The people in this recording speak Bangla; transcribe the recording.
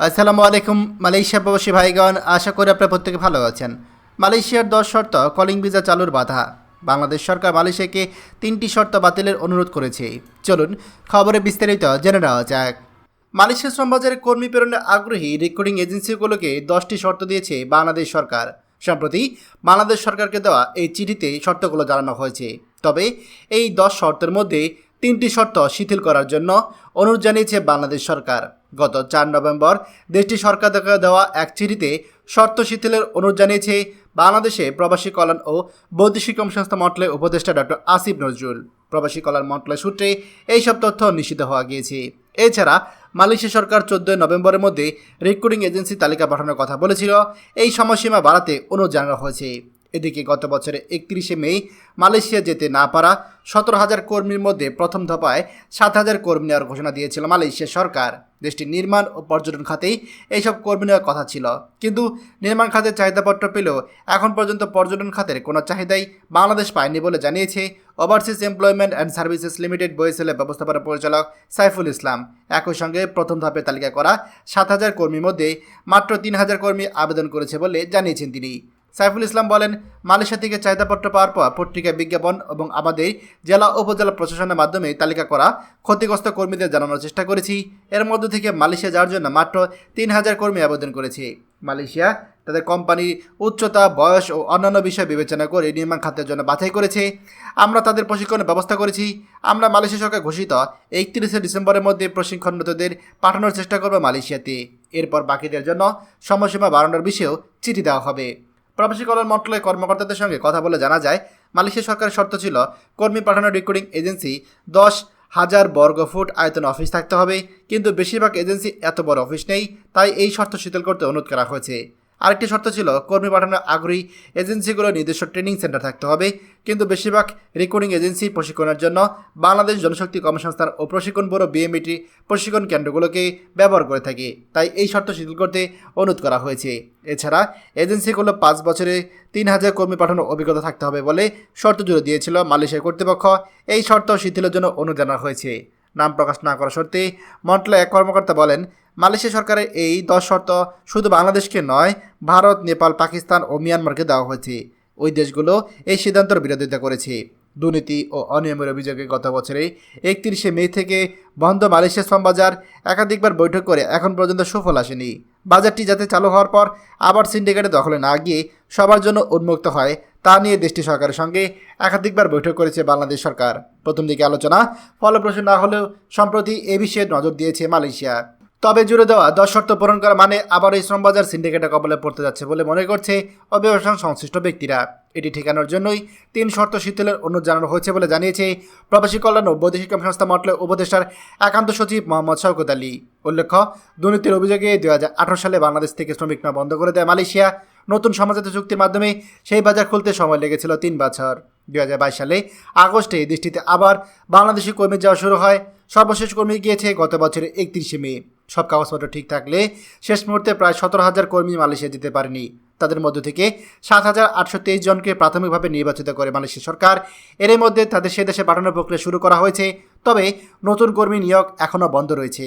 আসসালামু আলাইকুম, মালয়েশিয়া প্রবাসী ভাইগণ, আশা করি আপনারা প্রত্যেকে ভালো আছেন। মালয়েশিয়ার দশ শর্ত কলিং ভিসা চালুর বাধা। বাংলাদেশ সরকার মালয়েশিয়াকে তিনটি শর্ত বাতিলের অনুরোধ করেছে। চলুন খবরে বিস্তারিত জেনে নেওয়া যাক। মালয়েশিয়া শ্রমবাজারে কর্মী প্রেরণে আগ্রহী রেকর্ডিং এজেন্সিগুলোকে দশটি শর্ত দিয়েছে বাংলাদেশ সরকার। সম্প্রতি, বাংলাদেশ সরকারকে দেওয়া এই চিঠিতে শর্তগুলো জানানো হয়েছে। তবে, এই দশ শর্তের মধ্যে তিনটি শর্ত শিথিল করার জন্য অনুরোধ জানিয়েছে বাংলাদেশ সরকার। গত চার নভেম্বর দেশটি সরকার থেকে দেওয়া এক চিঠিতে শর্ত শিথিলের অনুরোধ জানিয়েছে বাংলাদেশে প্রবাসী কল্যাণ ও বৈদেশিক সংস্থা মন্ত্রণালয়ের উপদেষ্টা ডক্টর আসিফ নজরুল। প্রবাসী কল্যাণ মন্ত্রণালয় সূত্রে এইসব তথ্য নিশ্চিত হওয়া গিয়েছে। এছাড়া মালয়েশিয়া সরকার চোদ্দই নভেম্বরের মধ্যে রেকর্ডিং এজেন্সি তালিকা পাঠানোর কথা বলেছিল। এই সময়সীমা বাড়াতে অনুরোধ জানানো হয়েছে। এদিকে গত বছরের একত্রিশে মে মালয়েশিয়া যেতে না পারা সতেরো হাজার কর্মীর মধ্যে প্রথম দফায় সাত হাজার কর্মী নেওয়ার ঘোষণা দিয়েছিল মালয়েশিয়া সরকার। দেশটির নির্মাণ ও পর্যটন খাতেই এইসব কর্মী নেওয়ার কথা ছিল। কিন্তু নির্মাণ খাতের চাহিদাপত্র পেলেও এখন পর্যন্ত পর্যটন খাতের কোনো চাহিদাই বাংলাদেশ পায়নি বলে জানিয়েছে overseas employment and services limited বইসেলের ব্যবস্থাপনা পরিচালক সাইফুল ইসলাম। একই সঙ্গে প্রথম ধাপে তালিকা করা সাত হাজার কর্মীর মধ্যে মাত্র তিন হাজার কর্মী আবেদন করেছে বলে জানিয়েছেন তিনি। সাইফুল ইসলাম বলেন, মালয়েশিয়া থেকে চাহিদাপত্র পাওয়ার পর পত্রিকা বিজ্ঞাপন এবং আমাদের জেলা উপজেলা প্রশাসনের মাধ্যমে তালিকা করা ক্ষতিগ্রস্ত কর্মীদের জানানোর চেষ্টা করেছি। এর মধ্যে থেকে মালয়েশিয়া যাওয়ার জন্য মাত্র তিন হাজার কর্মী আবেদন করেছে। মালয়েশিয়া তাদের কোম্পানির উচ্চতা, বয়স ও অন্যান্য বিষয় বিবেচনা করে নির্মাণ খাতের জন্য বাছাই করেছে। আমরা তাদের প্রশিক্ষণের ব্যবস্থা করেছি। আমরা মালয়েশিয়া সরকার ঘোষিত একত্রিশে ডিসেম্বরের মধ্যে প্রশিক্ষণরতদের পাঠানোর চেষ্টা করব মালয়েশিয়াতে। এরপর বাকিদের জন্য সময়সীমা বাড়ানোর বিষয়েও চিঠি দেওয়া হবে। প্রবাসী কল্যাণ মন্ত্রণালয়ের কর্মকর্তাদের সঙ্গে কথা বলে জানা যায়, মালয়েশিয়া সরকারের শর্ত ছিল, কর্মী পাঠানোর রেকর্ডিং এজেন্সি দশ হাজার বর্গ ফুট আয়তন অফিস থাকতে হবে, কিন্তু বেশিরভাগ এজেন্সি এত বড় অফিস নেই, তাই এই শর্ত শীতল করতে অনুরোধ করা হয়েছে। আরেকটি শর্ত ছিল, কর্মী পাঠানোর আগ্রহী এজেন্সিগুলোর নিজস্ব ট্রেনিং সেন্টার থাকতে হবে। কিন্তু বেশিরভাগ রেকর্ডিং এজেন্সি প্রশিক্ষণের জন্য বাংলাদেশ জনশক্তি কর্মসংস্থান ও প্রশিক্ষণ ব্যুরো বিএমইটি প্রশিক্ষণ কেন্দ্রগুলোকে ব্যবহার করে থাকে। তাই এই শর্ত শিথিল করতে অনুরোধ করা হয়েছে। এছাড়া এজেন্সিগুলো পাঁচ বছরে তিন হাজার কর্মী পাঠানোর অভিজ্ঞতা থাকতে হবে বলে শর্ত জুড়ে দিয়েছিল মালয়েশিয়া কর্তৃপক্ষ। এই শর্ত শিথিলের জন্য অনুরোধ জানানো হয়েছে। নাম প্রকাশ না করা সত্ত্বে মন্ত্রণালয়ের এক কর্মকর্তা বলেন মালয়েশিয়া সরকারের এই দশ শর্ত শুধু বাংলাদেশকে নয়, ভারত, নেপাল, পাকিস্তান ও মিয়ানমারকে দেওয়া হয়েছে। ওই দেশগুলো এই সিদ্ধান্তের বিরোধিতা করেছে। দুর্নীতি ও অনিয়মের অভিযোগে গত বছরে একত্রিশে মে থেকে বন্ধ মালয়েশিয়া শ্রম বাজার একাধিকবার বৈঠক করে এখন পর্যন্ত সুফল আসেনি। বাজারটি যাতে চালু হওয়ার পর আবার সিন্ডিকেটে দখলে না গিয়ে সবার জন্য উন্মুক্ত হয়, তা নিয়ে দেশটি সরকারের সঙ্গে একাধিকবার বৈঠক করেছে বাংলাদেশ সরকার। প্রথম দিকে আলোচনা ফলপ্রসূ না হলেও সম্প্রতি এ বিষয়ে নজর দিয়েছে মালয়েশিয়া। তবে জুড়ে দেওয়া দশ শর্ত পূরণ করা মানে আবার এই শ্রমবাজার সিন্ডিকেটের কবলে পড়তে যাচ্ছে বলে মনে করছে অভিবাসন সংশ্লিষ্ট ব্যক্তিরা। এটি ঠেকানোর জন্যই তিন শর্ত শিথিলের অনুরোধ জানানো হয়েছে বলে জানিয়েছে প্রবাসী কল্যাণ ও বৈদেশিক সংস্থা মন্ত্রণালয়ের উপদেষ্টার একান্ত সচিব মোহাম্মদ শওকত আলী। উল্লেখ্য, দুর্নীতির অভিযোগে দুই হাজার আঠারো সালে বাংলাদেশ থেকে শ্রমিক না বন্ধ করে দেয় মালয়েশিয়া। নতুন সমাজাত চুক্তির মাধ্যমে সেই বাজার খুলতে সময় লেগেছিল তিন বছর। দুই হাজার বাইশ সালে আগস্টে দেশটিতে আবার বাংলাদেশি কর্মী যাওয়া শুরু হয়। সর্বশেষ কর্মী গিয়েছে গত বছরের একত্রিশে মে। সব কাগজপত্র ঠিক থাকলে শেষ মুহূর্তে প্রায় সতেরো হাজার কর্মী মালয়েশিয়া যেতে পারেনি। তাদের মধ্য থেকে সাত হাজার আটশো তেইশ জনকে প্রাথমিকভাবে নির্বাচিত করে মালয়েশিয়া সরকার। এর মধ্যে তাদের সে দেশে পাঠানোর প্রক্রিয়া শুরু করা হয়েছে, তবে নতুন কর্মী নিয়োগ এখনও বন্ধ রয়েছে।